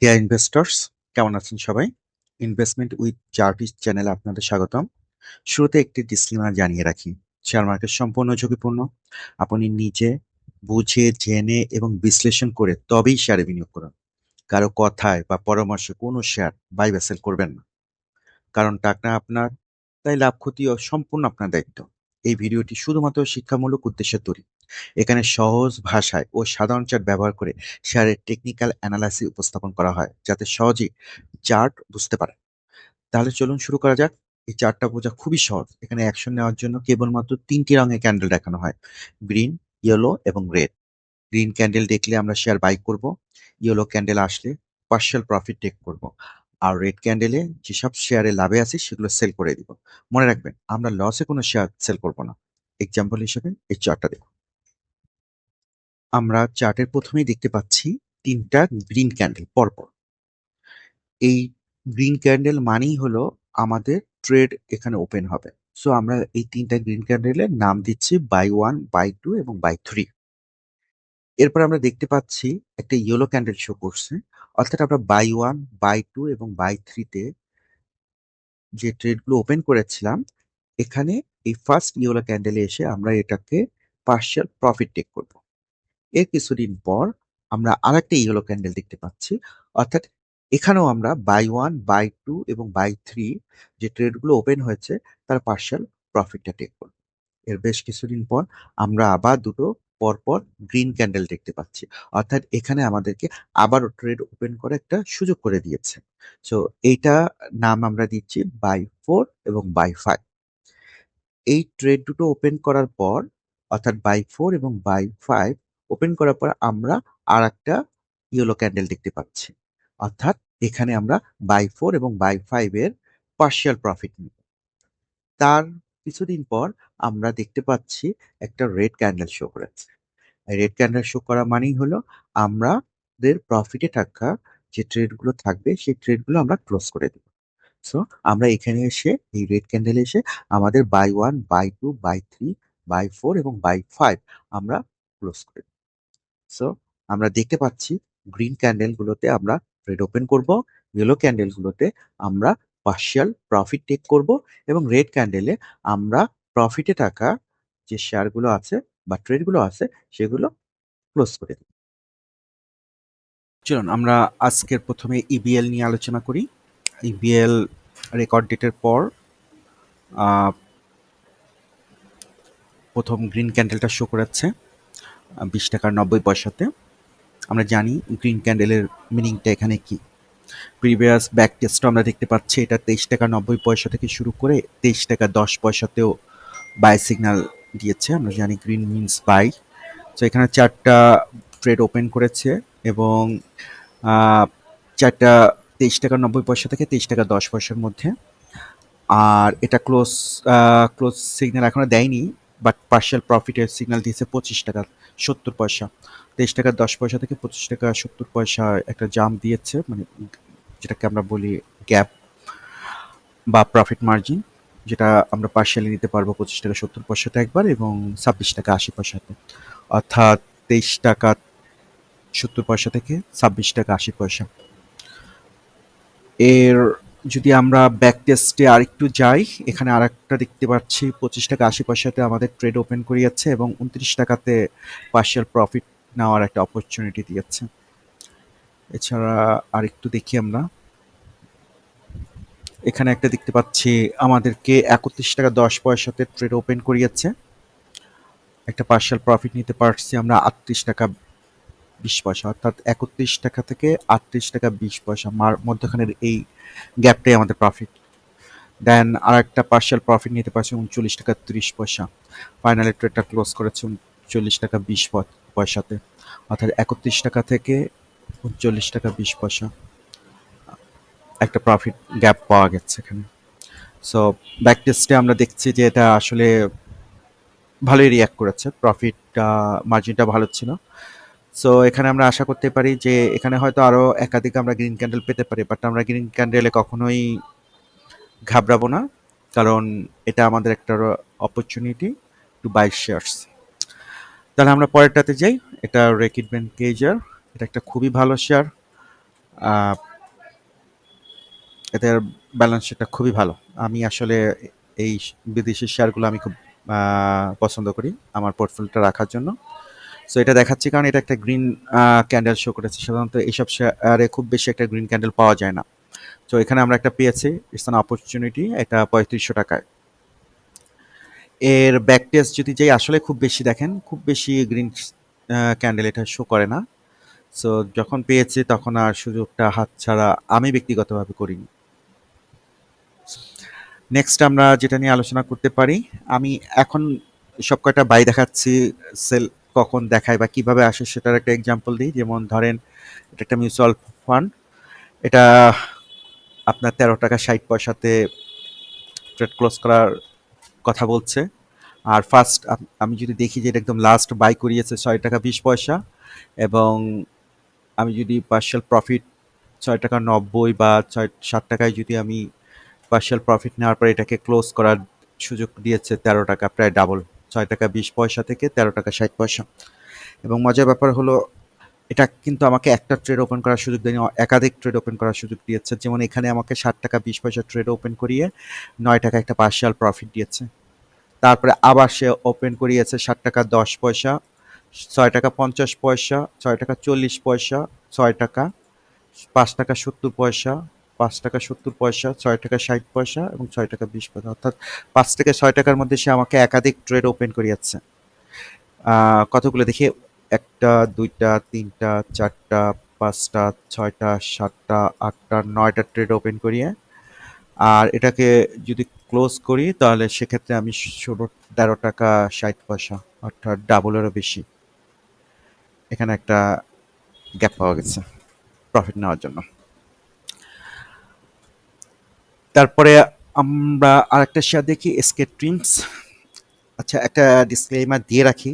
Deer investors কেমন আছেন সবাই? ইনভেস্টমেন্ট উইথ চার্টিস চ্যানেলে আপনাদের স্বাগতম। শুরুতে একটি ডিসক্লেমার জানিয়ে রাখি। শেয়ার মার্কেট সম্পূর্ণ ঝুঁকিপূর্ণ। আপনি নিজে বুঝে, জেনে এবং বিশ্লেষণ করে তবেই শেয়ারে বিনিয়োগ করুন। কারও কথায় বা পরামর্শে কোনো শেয়ার বাই বা সেল করবেন না। কারণ টাকা আপনার, তাই লাভ ক্ষতি সম্পূর্ণ আপনার দায়িত্ব। এই ভিডিওটি শুধুমাত্র শিক্ষামূলক উদ্দেশ্যে তৈরি। এখানে সহজ ভাষায় ও সাধারণ চার্ট ব্যবহার করে শেয়ারের টেকনিক্যাল অ্যানালাইসিস উপস্থাপন করা হয়, যাতে সহজেই চার্ট বুঝতে পারে। তাহলে চলুন শুরু করা যাক। এই চার্টটা বোঝা খুবই সহজ। এখানে অ্যাকশন নেওয়ার জন্য কেবলমাত্র তিনটি রঙের ক্যান্ডেল দেখানো হয় গ্রিন ইয়েলো এবং রেড গ্রিন ক্যান্ডেল দেখলে আমরা শেয়ার বাই করব ইয়েলো ক্যান্ডেল আসলে পার্শিয়াল প্রফিট টেক করব। আর রেড ক্যান্ডেলে যেসব শেয়ারে লাভে আছে সেগুলো সেল করে দিব। মনে রাখবেন, আমরা লসে কোনো শেয়ার সেল করব না। এক্সাম্পল হিসেবে এই চার্টটা দেখুন। আমরা চার্টের প্রথমেই দেখতে পাচ্ছি তিনটা গ্রিন ক্যান্ডেল পরপর। এই গ্রিন ক্যান্ডেল মানেই হলো আমাদের ট্রেড এখানে ওপেন হবে। সো আমরা এই তিনটা গ্রিন ক্যান্ডেলের নাম দিচ্ছি বাই ওয়ান বাই টু এবং বাই থ্রি এরপর আমরা দেখতে পাচ্ছি একটা ইয়েলো ক্যান্ডেল শো করছে। অর্থাৎ আমরা বাই ওয়ান বাই টু এবং বাই থ্রিতে যে ট্রেডগুলো ওপেন করেছিলাম, এখানে এই ফার্স্ট ইয়েলো ক্যান্ডেলে এসে আমরা এটাকে পার্শিয়াল প্রফিট টেক করব। এর কিছুদিন পর আমরা আর একটা ইয়েলো ক্যান্ডেল দেখতে পাচ্ছি। অর্থাৎ এখানেও আমরা বাই ওয়ান বাই টু এবং বাই থ্রি যে ট্রেডগুলো ওপেন হয়েছে, তার পার্শিয়াল প্রফিটটা টেক করব। এর বেশ কিছুদিন পর আমরা আবার দুটো পরপর গ্রিন ক্যান্ডেল দেখতে পাচ্ছি। অর্থাৎ এখানে আমাদেরকে আবারও ট্রেড ওপেন করে একটা সুযোগ করে দিয়েছে। সো এইটা নাম আমরা দিচ্ছি বাই ফোর এবং বাই ফাইভ এই ট্রেড দুটো ওপেন করার পর, অর্থাৎ বাই ফোর এবং বাই ফাইভ ওপেন করার পর আমরা আর একটা ইয়েলো ক্যান্ডেল দেখতে পাচ্ছি। অর্থাৎ এখানে আমরা বাই ফোর এবং বাই ফাইভ এর পার্শিয়াল প্রফিট নিব। তার কিছুদিন পর আমরা দেখতে পাচ্ছি একটা রেড ক্যান্ডেল শো করেছে। রেড ক্যান্ডেল শো করা মানেই হলো আমাদের প্রফিটে থাকা যে ট্রেডগুলো থাকবে, সেই ট্রেডগুলো আমরা ক্লোজ করে দেব। সো আমরা এখানে এসে, এই রেড ক্যান্ডেল এসে আমাদের buy one buy two buy three buy four এবং বাই ফাইভ আমরা ক্লোজ করে দেব। সো আমরা দেখতে পাচ্ছি গ্রিন ক্যান্ডেলগুলোতে আমরা ট্রেড ওপেন করব ইয়েলো ক্যান্ডেলগুলোতে আমরা পার্শিয়াল প্রফিট টেক করব এবং রেড ক্যান্ডেলে আমরা প্রফিটে থাকা যে শেয়ারগুলো আছে বা ট্রেডগুলো আছে সেগুলো ক্লোজ করে দিই। চলুন, আমরা আজকের প্রথমে ইবিএল নিয়ে আলোচনা করি। ইবিএল রেকর্ড ডেটের পর প্রথম গ্রিন ক্যান্ডেলটা শো করাচ্ছে, বিশ টাকার নব্বই পয়সাতে। আমরা জানি গ্রিন ক্যান্ডেলের মিনিংটা এখানে কি। প্রিভিয়াস ব্যাক টেস্টও আমরা দেখতে পাচ্ছি, এটা তেইশ টাকা নব্বই পয়সা থেকে শুরু করে তেইশ টাকা দশ পয়সাতেও বাই সিগন্যাল দিয়েছে, আমরা জানি গ্রিন মিনস বাই তো এখানে চারটা ট্রেড ওপেন করেছে এবং চারটা তেইশ টাকা নব্বই পয়সা থেকে তেইশ টাকা দশ পয়সার মধ্যে। আর এটা ক্লোজ ক্লোজ সিগন্যাল এখনও দেয়নি বাট পার্শিয়াল প্রফিটের সিগন্যাল দিয়েছে পঁচিশ টাকা সত্তর পয়সা। তেইশ টাকা, দশ পয়সা থেকে পঁচিশ টাকা, সত্তর পয়সা একটা জাম দিয়েছে মানে যেটাকে আমরা বলি গ্যাপ বা প্রফিট মার্জিন যেটা আমরা পার্শিয়ালি নিতে পারব পঁচিশ টাকা, সত্তর পয়সাতে একবার এবং ছাব্বিশ টাকা, আশি পয়সাতে। অর্থাৎ তেইশ টাকা, সত্তর পয়সা থেকে ছাব্বিশ টাকা, আশি পয়সা। এর যদি আমরা ব্যাক টেস্টে আরেকটু যাই, এখানে আরেকটা দেখতে পাচ্ছি, পঁচিশ টাকা, আশি পয়সাতে আমাদের ট্রেড ওপেন করিয়েছে এবং উনত্রিশ টাকাতে পার্শিয়াল প্রফিট নেওয়ার একটা অপরচুনিটি দিয়েছে। এছাড়া আরেকটু দেখি আমরা। এখানে একটা দেখতে পাচ্ছি, আমাদেরকে একত্রিশ টাকা দশ পয়সাতে ট্রেড ওপেন করিয়েছে। একটা পার্শিয়াল প্রফিট নিতে পারছি আমরা আটত্রিশ টাকা বিশ পয়সা, অর্থাৎ একত্রিশ টাকা থেকে আটত্রিশ টাকা বিশ পয়সা মার মধ্যখানের এই গ্যাপটাই আমাদের প্রফিট দেন আর একটা পার্শিয়াল প্রফিট নিতে পারছি উনচল্লিশ টাকা তিরিশ পয়সা। ফাইনালি ট্রেডটা ক্লোজ করেছে উনচল্লিশ টাকা বিশ পয়সাতে। অর্থাৎ একত্রিশ টাকা থেকে উনচল্লিশ টাকা বিশ পয়সা। একটা প্রফিট গ্যাপ পাওয়া গেছে এখানে। সো ব্যাক টেস্টে আমরা দেখছি যে এটা আসলে ভালোই রিয়াক্ট করেছে। প্রফিটটা মার্জিনটা ভালো ছিল। সো এখানে আমরা আশা করতে পারি যে এখানে হয়তো আরও একাধিক আমরা গ্রিন ক্যান্ডেল পেতে পারি। বাট আমরা গ্রিন ক্যান্ডেলে কখনোই ঘাবড়াবো না। কারণ এটা আমাদের একটা অপরচুনিটি টু বাই শেয়ারস তাহলে আমরা পরেরটাতে যাই। এটা রেকিড ব্যাংক কেজার এটা একটা খুবই ভালো শেয়ার এদের ব্যালেন্স শিটটা খুবই ভালো। আমি আসলে এই বিদেশি শেয়ারগুলো আমি খুব পছন্দ করি আমার পোর্টফোলিওটা রাখার জন্য। সো এটা দেখাচ্ছি কারণ এটা একটা গ্রিন ক্যান্ডেল শো করেছে। সাধারণত এইসব শেয়ারে খুব বেশি একটা গ্রিন ক্যান্ডেল পাওয়া যায় না। তো এখানে আমরা একটা পেয়েছি। ইটস অ্যান অপরচুনিটি এটা পঁয়ত্রিশশো টাকায়। এর ব্যাক টেস্ট যদি যাই, আসলে খুব বেশি দেখেন, খুব বেশি গ্রিন ক্যান্ডেল এটা শো করে না। সো যখন পেয়েছি তখন আর সুযোগটা হাতছাড়া আমি ব্যক্তিগতভাবে করিনি। নেক্সট আমরা যেটা নিয়ে আলোচনা করতে পারি, আমি এখন সব কয়টা বাই দেখাচ্ছি সেল কখন দেখায় বা কীভাবে আসে সেটার একটা এক্সাম্পল দিই। যেমন ধরেন, এটা একটা মিউচুয়াল ফান্ড এটা আপনার তেরো টাকা ষাট পয়সাতে ট্রেড ক্লোজ করার কথা বলছে। আর ফার্স্ট আমি যদি দেখি যে এটা একদম লাস্ট বাই করিয়েছে ছয় টাকা বিশ পয়সা এবং আমি যদি পার্শিয়াল প্রফিট ছয় টাকা নব্বই বা ছয়, সাত টাকায় যদি আমি পার্শিয়াল প্রফিট নেওয়ার পরে এটাকে ক্লোজ করার সুযোগ দিয়েছে তেরো টাকা, প্রায় ডাবল ছয় টাকা বিশ পয়সা থেকে তেরো টাকা ষাট পয়সা। এবং মজার ব্যাপার হলো এটা কিন্তু আমাকে একটা ট্রেড ওপেন করার সুযোগ দেয়নি, একাধিক ট্রেড ওপেন করার সুযোগ দিয়েছে। যেমন এখানে আমাকে ষাট টাকা, বিশ পয়সা ট্রেড ওপেন করিয়ে নয় টাকা একটা পার্শিয়াল প্রফিট দিয়েছে। তারপরে আবার সে ওপেন করিয়েছে ষাট টাকা, দশ পয়সা, ছয় টাকা, পঞ্চাশ পয়সা, ছয় টাকা, চল্লিশ পয়সা, ছয় টাকা, পাঁচ টাকা, সত্তর পয়সা, পাঁচ টাকা, সত্তর পয়সা, ছয় টাকা, ষাট পয়সা এবং ছয় টাকা, বিশ পয়সা। অর্থাৎ পাঁচ থেকে ছয় টাকার মধ্যে সে আমাকে একাধিক ট্রেড ওপেন করিয়েছে। কতগুলো দেখি? একটা, দুইটা, তিনটা, চারটা, পাঁচটা, ছয়টা, সাতটা, আটটা, নয়টা ট্রেড ওপেন করিয়ে আর এটাকে যদি ক্লোজ করি, তাহলে সেক্ষেত্রে আমি ষোলো, তেরো টাকা ষাট পয়সা, অর্থাৎ ডাবলেরও বেশি। এখানে একটা গ্যাপ পাওয়া গেছে প্রফিট নেওয়ার জন্য। তারপরে আমরা আরেকটা শেয়ার দেখি এসকে ট্রিমস আচ্ছা একটা ডিসক্লেমার দিয়ে রাখি।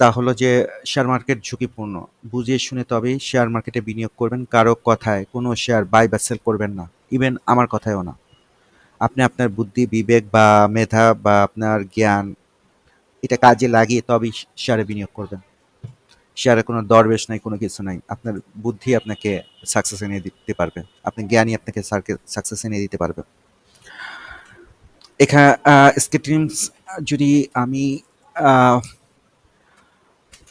তা হলো যে শেয়ার মার্কেট ঝুঁকিপূর্ণ। বুঝিয়ে শুনে তবেই শেয়ার মার্কেটে বিনিয়োগ করবেন। কারও কথায় কোনো শেয়ার বাই বা সেল করবেন না। ইভেন আমার কথায়ও না। আপনি আপনার বুদ্ধি, বিবেক বা মেধা বা আপনার জ্ঞান, এটা কাজে লাগিয়ে তবেই শেয়ারে বিনিয়োগ করবেন। শেয়ারে কোনো দরবেশ নাই, কোনো কিছু নাই। আপনার বুদ্ধি আপনাকে সাকসেস এনে দিতে পারবে। আপনি জ্ঞানই আপনাকে সাকসেস এনে দিতে পারবে। এখানে স্কেটিংস যদি আমি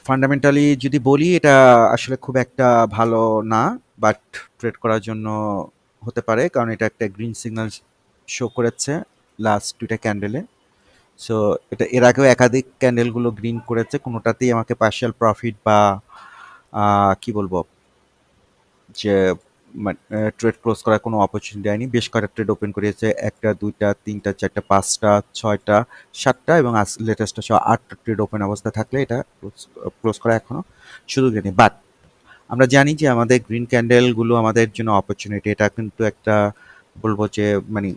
ফান্ডামেন্টালি যদি বলি, এটা আসলে খুব একটা ভালো না বাট ট্রেড করার জন্য হতে পারে, কারণ এটা একটা গ্রিন সিগন্যাল শো করেছে লাস্ট দুইটা ক্যান্ডেলে সো এটা এর আগেও একাধিক ক্যান্ডেলগুলো গ্রিন করেছে, কোনোটাতেই আমাকে পার্শিয়াল প্রফিট বা কি বলব, যে ট্রেড ক্লোজ করার কোনো অপরচুনিটি দেয়নি। বেশ কয়েকটা ট্রেড ওপেন করিয়েছে একটা, দুইটা, তিনটা, চারটা, পাঁচটা, ছয়টা, সাতটা এবং আজ লেটেস্টটা সহ আটটা ট্রেড ওপেন অবস্থা থাকলে এটা ক্লোজ করা এখনও সুযোগ দেয়নি। বাট আমরা জানি যে আমাদের গ্রিন ক্যান্ডেলগুলো আমাদের জন্য অপরচুনিটি এটা কিন্তু একটা বলব যে মানে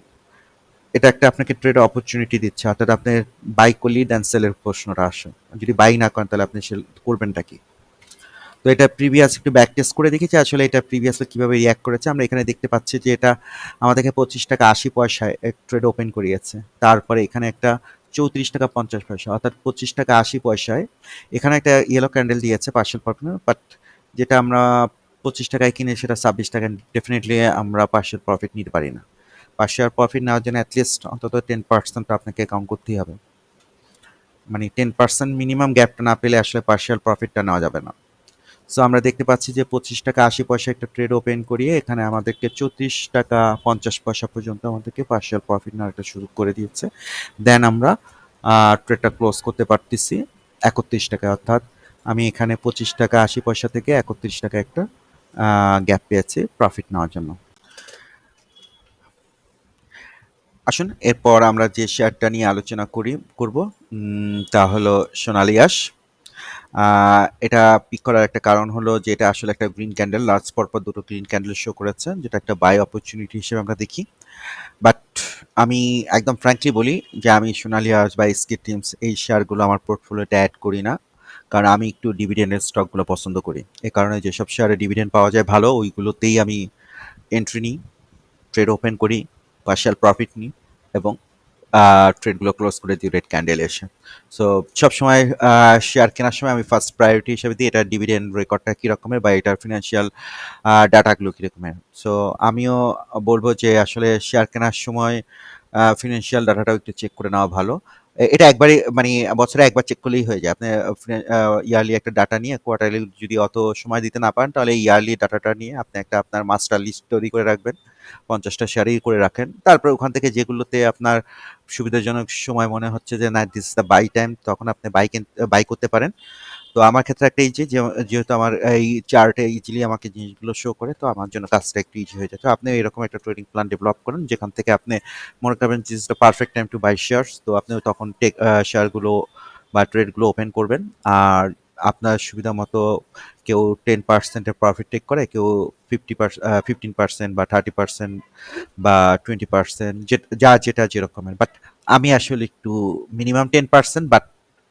এটা একটা আপনাকে ট্রেড অপরচুনিটি দিচ্ছে। অর্থাৎ আপনি বাই করলেই দেন সেলের প্রশ্নটা আসে। যদি বাই না করেন তাহলে আপনি সেল করবেনটা কি? তো এটা প্রিভিয়াস একটু ব্যাক টেস্ট করে দেখেছি, আসলে এটা প্রিভিয়াসলি কীভাবে রিয়াক্ট করেছে, আমরা এখানে দেখতে পাচ্ছি যে এটা আমাদেরকে পঁচিশ টাকা আশি পয়সায় ট্রেড ওপেন করিয়েছে। তারপরে এখানে একটা চৌত্রিশ টাকা পঞ্চাশ পয়সা, অর্থাৎ পঁচিশ টাকা আশি পয়সায় এখানে একটা ইয়েলো ক্যান্ডেল দিয়েছে পার্সেল প্রফিট বাট যেটা আমরা পঁচিশ টাকায় কিনে সেটা ছাব্বিশ টাকা ডেফিনেটলি আমরা পার্সেল প্রফিট নিতে পারি না। পার্সেল প্রফিট নেওয়ার জন্য অ্যাটলিস্ট অন্তত টেন পার্সেন্ট আপনাকে অ্যাকাউন্ট করতেই হবে। মানে টেন পার্সেন্ট মিনিমাম গ্যাপটা না পেলে আসলে পার্সিয়াল প্রফিটটা নেওয়া যাবে না। সো আমরা দেখতে পাচ্ছি যে পঁচিশ টাকা আশি পয়সা একটা ট্রেড ওপেন করিয়ে এখানে আমাদেরকে চৌত্রিশ টাকা পঞ্চাশ পয়সা পর্যন্ত আমাদেরকে পার্সিয়াল প্রফিট নেওয়ার একটা করে দিয়েছে। দেন আমরা ট্রেডটা ক্লোজ করতে পারতেছি। একত্রিশ টাকা অর্থাৎ আমি এখানে পঁচিশ টাকা আশি পয়সা থেকে একত্রিশ টাকা একটা গ্যাপ পেয়েছি প্রফিট নেওয়ার জন্য। আসুন, এরপর আমরা যে শেয়ারটা নিয়ে আলোচনা করি, করব তা হলো সোনালিয়াস এটা পিক করার একটা কারণ হলো যে এটা আসলে একটা গ্রিন ক্যান্ডেল লার্জ পরপর দুটো গ্রিন ক্যান্ডেল শো করেছে, যেটা একটা বাই অপরচুনিটি হিসেবে আমরা দেখি। বাট আমি একদম ফ্র্যাঙ্কলি বলি যে আমি সোনালিয়াস বা এসকে টিমস এই শেয়ারগুলো আমার পোর্টফোলিওতে অ্যাড করি না, কারণ আমি একটু ডিভিডেন্ডের স্টকগুলো পছন্দ করি। এ কারণে যেসব শেয়ারে ডিভিডেন্ড পাওয়া যায় ভালো, ওইগুলোতেই আমি এন্ট্রি নিই ট্রেড ওপেন করি পার্শিয়াল প্রফিট নিই, এবং ট্রেডগুলো ক্লোজ করে দিই রেড ক্যান্ডেল এসে। সো সবসময় শেয়ার কেনার সময় আমি ফার্স্ট প্রায়োরিটি হিসেবে দিই এটার ডিভিডেন্ড রেকর্ডটা কীরকমের বা এটার ফিনান্সিয়াল ডাটাগুলো কীরকমের। সো আমিও বলব যে আসলে শেয়ার কেনার সময় ফিনান্সিয়াল ডাটাটাও একটু চেক করে নেওয়া ভালো। এটা একবারই মানে বছরে একবার চেক করলেই হয়ে যায়। আপনি ইয়ারলি একটা ডাটা নিয়ে কোয়ার্টারলি যদি অত সময় দিতে না পারেন, তাহলে ইয়ারলি ডাটাটা নিয়ে আপনি একটা আপনার মাস্টার লিস্ট তৈরি করে রাখবেন, পঞ্চাশটা শেয়ারই করে রাখেন। তারপর ওখান থেকে যেগুলোতে আপনার সুবিধাজনক সময় মনে হচ্ছে যে, না দিস দ্য বাই টাইম তখন আপনি বাই বাই করতে পারেন। তো আমার ক্ষেত্রে একটা ইজি যেহেতু আমার এই চার্টে ইজিলি আমাকে জিনিসগুলো শো করে, তো আমার জন্য কাজটা একটু ইজি হয়ে যায়। তো আপনি এরকম একটা ট্রেডিং প্ল্যান ডেভেলপ করেন, যেখান থেকে আপনি মনে করবেন this the perfect time to buy shares তো আপনি তখন টেক শেয়ারগুলো বা ট্রেডগুলো ওপেন করবেন। আর আপনার সুবিধা মতো কেউ টেন পার্সেন্টের প্রফিট টেক করে, কেউ ফিফটি পার্সেন্ট ফিফটিন পার্সেন্ট বা থার্টি পার্সেন্ট বা টোয়েন্টি পার্সেন্ট যা যেটা যেরকমের। বাট আমি আসলে একটু minimum ten percent but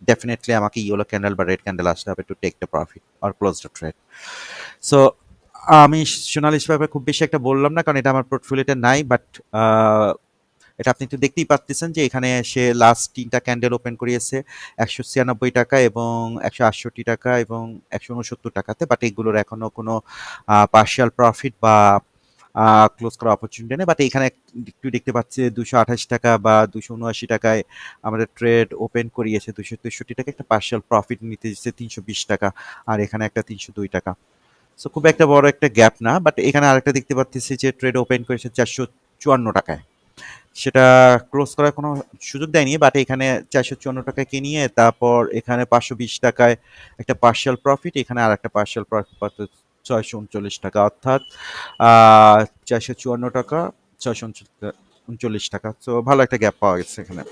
definitely আমাকে ইয়েলো ক্যান্ডেল বা রেড ক্যান্ডেল আসতে হবে to take the profit or close the trade so আমি সোনালিশ ভাবে খুব বেশি একটা বললাম না, কারণ এটা আমার পোর্টফোলিওতে নাই বাট এটা আপনি একটু দেখতেই পাচ্ছেন যে এখানে সে লাস্ট তিনটা ক্যান্ডেল ওপেন করিয়েছে, একশো ছিয়ানব্বই টাকা এবং একশো আটষট্টি টাকা এবং একশো উনসত্তর টাকাতে বাট এগুলোর এখনও কোনো পার্শিয়াল প্রফিট বা ক্লোজ করার অপরচুনিটি নেই বাট এখানে একটু দেখতে পাচ্ছি দুশো আঠাশ টাকা বা দুশো উনআশি টাকায় আমাদের ট্রেড ওপেন করিয়েছে, দুশো তেষট্টি টাকা, একটা পার্শিয়াল প্রফিট নিতে দিচ্ছে তিনশো বিশ টাকা, আর এখানে একটা তিনশো দুই টাকা। সো খুব একটা বড় একটা গ্যাপ না বাট এখানে আরেকটা দেখতে পাচ্ছি যে ট্রেড ওপেন করেছে চারশো চুয়ান্ন টাকায়। সেটা ক্লোজ করার কোনো সুযোগ দেয়নি বাট এখানে চারশো চুয়ান্ন টাকায় কিনিয়ে তারপর এখানে পাঁচশো বিশ টাকায় একটা পার্শিয়াল প্রফিট এখানে আর একটা পার্শিয়াল প্রফিট ছয়শো উনচল্লিশ টাকা অর্থাৎ চারশো চুয়ান্ন টাকা, ছয়শো উনচল্লিশ টাকা। তো ভালো একটা গ্যাপ পাওয়া গেছে এখানে।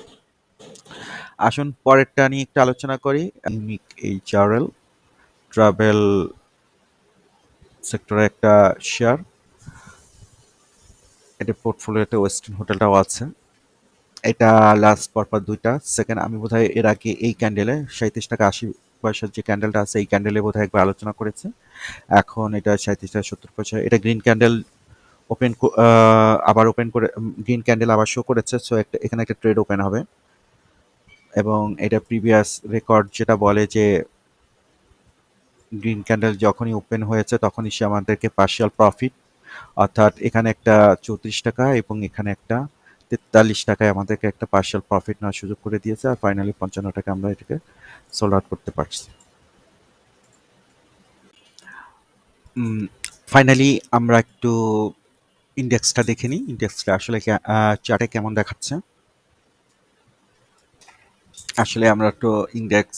আসুন, পরেরটা নিয়ে একটু আলোচনা করি। ইউনিক এইচআরএল ট্রাভেল সেক্টরে একটা শেয়ার এটা পোর্টফোলিওতে ওয়েস্টার্ন হোটেলটাও আছে। এটা লাস্ট পরপর দুইটা। সেকেন্ড আমি বোধহয় এর আগে এই ক্যান্ডেলে সাঁত্রিশ টাকা আশি পয়সার যে ক্যান্ডেলটা আছে, এই ক্যান্ডেলে বোধহয় একবার আলোচনা করেছে। এখন এটা সাঁত্রিশ টাকা সত্তর পয়সা। এটা গ্রিন ক্যান্ডেল ওপেন আবার ওপেন করে গ্রিন ক্যান্ডেল আবার শো করেছে। সো একটা, এখানে একটা ট্রেড ওপেন হবে। এবং এটা প্রিভিয়াস রেকর্ড যেটা বলে যে গ্রিন ক্যান্ডেল যখনই ওপেন হয়েছে, তখনই সে আমাদেরকে পার্শিয়াল প্রফিট অর্থাৎ এখানে একটা চৌত্রিশ টাকা এবং এখানে একটা তেতাল্লিশ টাকায় আমাদেরকে একটা পার্শিয়াল প্রফিট নেওয়ার সুযোগ করে দিয়েছে আর ফাইনালি পঞ্চান্ন টাকা আমরা এটাকে সোল্ড আউট করতে পারছি। ফাইনালি আমরা একটু ইন্ডেক্সটা দেখে নিই। ইন্ডেক্সটা আসলে চার্টে কেমন দেখাচ্ছে? আসলে আমরা তো ইন্ডেক্স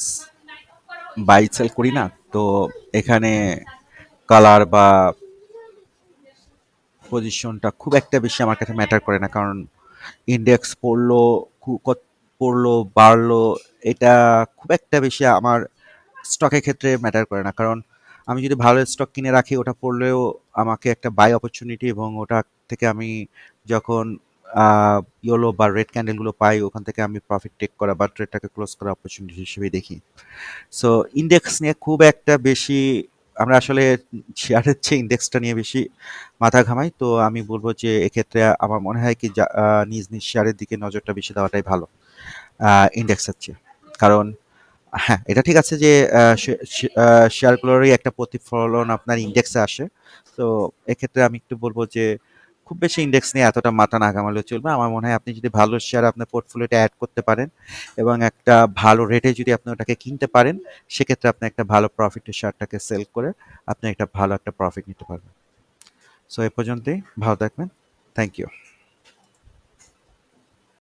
বাই সেল করি না, তো এখানে কালার বা পজিশনটা খুব একটা বেশি আমার কাছে ম্যাটার করে না, কারণ ইন্ডেক্স পড়ল পড়ল, বাড়লো, এটা খুব একটা বেশি আমার স্টকের ক্ষেত্রে ম্যাটার করে না। কারণ আমি যদি ভালো স্টক কিনে রাখি, ওটা পড়লেও আমাকে একটা বাই অপরচুনিটি এবং ওটা থেকে আমি যখন ইয়েলো বা রেড ক্যান্ডেলগুলো পাই, ওখান থেকে আমি প্রফিট টেক করা বা ট্রেডটাকে ক্লোজ করা অপরচুনিটি হিসেবে দেখি। সো ইন্ডেক্স নিয়ে খুব একটা বেশি আমরা আসলে শেয়ারের চেয়ে ইন্ডেক্সটা নিয়ে বেশি মাথা ঘামাই। তো আমি বলব যে এক্ষেত্রে আমার মনে হয় কি নিজ নিজ শেয়ারের দিকে নজরটা বেশি দেওয়াটাই ভালো ইন্ডেক্সের চেয়ে। কারণ হ্যাঁ এটা ঠিক আছে যে শেয়ারগুলোরই একটা প্রতিফলন আপনার ইন্ডেক্সে আসে। তো এক্ষেত্রে আমি একটু বলব যে খুব বেশি ইন্ডেক্স নিয়ে এতটা মাথা না ঘামালেও চলবে। আমার মনে হয় আপনি যদি ভালো শেয়ার আপনার পোর্টফোলিওতে অ্যাড করতে পারেন এবং একটা ভালো রেটে যদি আপনি ওটাকে কিনতে পারেন, সেক্ষেত্রে আপনি একটা ভালো প্রফিটের শেয়ারটাকে সেল করে আপনি একটা ভালো একটা প্রফিট নিতে পারবেন। সো এ পর্যন্তই। ভালো থাকবেন। Thank you